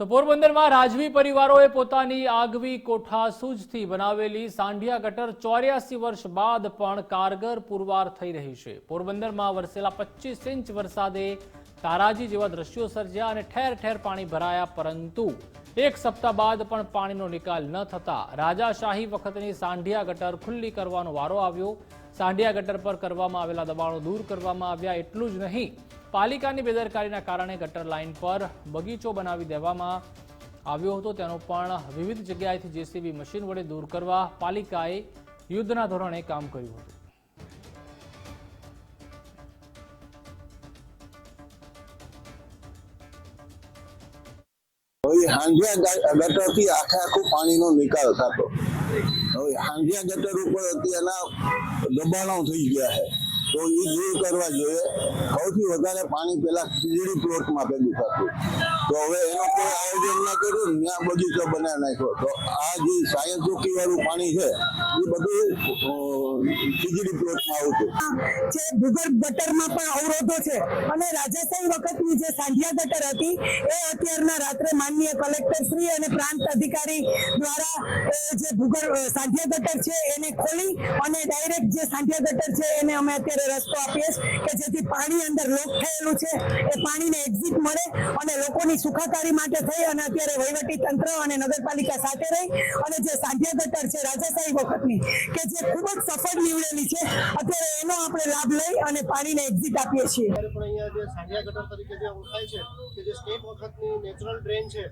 તો પોરબંદરમાં રાજવી પરિવારોએ પોતાની આગવી કોઠાસૂઝથી બનાવેલી સાંઢિયા ગટર ચોર્યાસી વર્ષ બાદ પણ કારગર પુરવાર થઈ રહી છે. પોરબંદરમાં વરસેલા પચીસ ઇંચ વરસાદે તારાજી જેવા દ્રશ્યો સર્જ્યા અને ઠેર ઠેર પાણી ભરાયા, પરંતુ એક સપ્તાહ બાદ પણ પાણીનો નિકાલ ન થતા રાજાશાહી વખતની સાંઢિયા ગટર ખુલ્લી કરવાનો વારો આવ્યો. સાંઢિયા ગટર પર કરવામાં આવેલા દબાણો દૂર કરવામાં આવ્યા. એટલું જ નહીં પાલિકાની બેદરકારીના કારણે ગટર લાઇન પર બગીચો બનાવી દેવામાં આવ્યો હતો. તેનો પણ વિવિધ જગ્યાએથી જેસીબી મશીન વડે દૂર કરવા પાલિકાએ યુદ્ધના ધોરણે કામ કર્યું હતું. હાંડિયા ગટરથી આખે આખું પાણીનો નિકાલ થતો. હવે હાંડિયા ગટર ઉપર અત્યારના દબાણો થઈ ગયા છે. તો એ દૂર કરવા જોઈએ, સૌથી વધારે પાણી પેલા ખીજડી પ્લોટમાં ભેગું થતું. તો હવે એનો કોઈ આયોજન ના કર્યું ત્યાં બગીચો બનાવી નાખ્યો. તો આ જે સાયન્સ ચોકી વાળું પાણી છે, એ બધું ખીજડી પ્લોટમાં આવતું. જે ભૂગર્ભ ગટરમાં પણ અવરોધો છે. અને રાજાશાહી વખતની જે સાંધિયા ગટર હતી, એ અત્યારના રાત્રે માનનીય કલેક્ટર શ્રી અને પ્રાંત અધિકારી દ્વારા જે ભૂગર્ભ સાંધિયા ગટર છે, એને ખોલી અને ડાયરેક્ટ જે સાંધિયા ગટર છે, એને અમે અત્યારે રસ્તો આપીએ કે જેથી પાણી અંદર લોક થયેલું છે. એ પાણીને એક્ઝિટ મળે અને લોકોની સુખાકારી માટે થઈ અને અત્યારે વહીવટી તંત્ર અને નગરપાલિકા સાથે રહી અને જે સાંઢિયા ગટર છે રાજાશાહી વખતની કે જે ખૂબ જ સફળ નીવડેલી છે, અત્યારે એનો આપણે લાભ લઈ અને પાણીને એક્ઝિટ આપીએ છીએ. સાંઢિયા ગટર તરીકે જે ઓળખાય છે, કે જે સ્ટેટ વખતની નેચરલ ડ્રેન છે,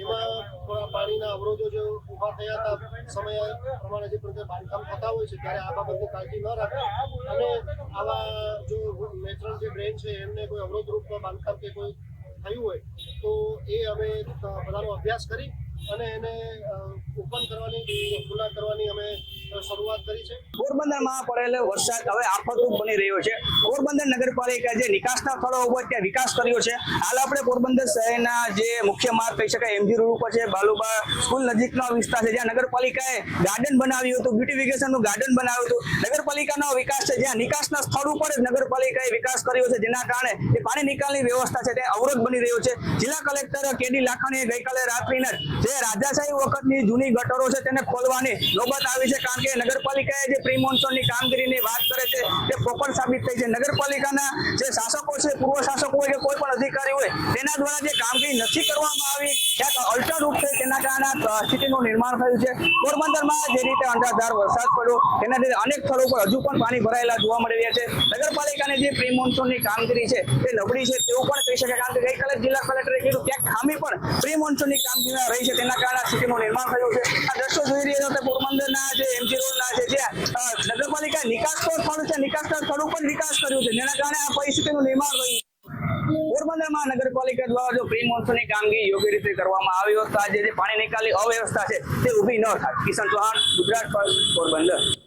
એમાં થોડા પાણીના અવરોધો જે ઊભા થયા હતા સમય પ્રમાણે બાંધકામ થતા હોય છે, ત્યારે આ બાબતની કાળજી ન રાખે નેચરલ જે ડ્રેન છે, એમને કોઈ અવરોધરૂપ બાંધકામ કે કોઈ થયું હોય, તો એ અમે બધાનો અભ્યાસ કરી અને એને ઓપન કરવાની, ખુલ્લા કરવાની અમે વિસ્તાર છે. જ્યાં નગરપાલિકાએ ગાર્ડન બનાવ્યું હતું, બ્યુટિફિકેશનનું ગાર્ડન બનાવ્યું હતું. નગરપાલિકાનો વિકાસ છે. જ્યાં નિકાસના સ્થળ ઉપર જ નગરપાલિકાએ વિકાસ કર્યો છે, જેના કારણે જે પાણી નિકાલની વ્યવસ્થા છે, તે અવરોધ બની રહ્યો છે. જિલ્લા કલેક્ટર કેડી લાખાણીએ ગઈકાલે રાત્રિના જ જે રાજાશાહી વખતની જૂની ગટરો છે તેને ખોલવાની નોબત આવી છે કારણ કે નગરપાલિકાએ જે પ્રી મોન્સૂનની કામગીરીની વાત કરે છે તે પ્રોપર સાબિત થઈ છે. નગરપાલિકાના જે શાસકો છે, પૂર્વ શાસકો હોય કે કોઈ પણ અધિકારી હોય, તેના દ્વારા જે કામગીરી નથી કરવામાં આવી, ક્યાંક અલ્ટર રૂપ છે, તેના કારણે સ્થિતિનું નિર્માણ થયું છે. પોરબંદરમાં જે રીતે અંધાધાર વરસાદ પડ્યો, તેના લીધે અનેક સ્થળો પર હજુ પણ પાણી ભરાયેલા જોવા મળી રહ્યા છે. નગરપાલિકાની જે પ્રી મોન્સૂનની કામગીરી છે, તે નબળી છે, તેવું પણ કહી શકાય. કારણ કે ગઈકાલે જિલ્લા કલેક્ટરે કીધું, ક્યાંક ખામી પણ પ્રી મોન્સૂનની કામગીરી રહી છે. તેના કારણે સ્થિતિનું નિર્માણ થયું છે. દ્રશ્યો જોઈ રહ્યા છો પોરબંદરના જે એમજી રોડના છે જ્યાં નગરપાલિકા નિકાસ સ્થળ છે નિકાસના સ્થળ ઉપર વિકાસ કર્યું છે. જેના કારણે આ પરિસ્થિતિનું નિર્માણ થયું પોરબંદરમાં નગરપાલિકા દ્વારા જો પ્રી મોન્સૂનની કામગીરી યોગ્ય રીતે કરવામાં આવી હોત જે પાણી નિકાલની અવ્યવસ્થા છે તે ઊભી ન થાય. કિશન ચૌહાણ, ગુજરાત પર પોરબંદર.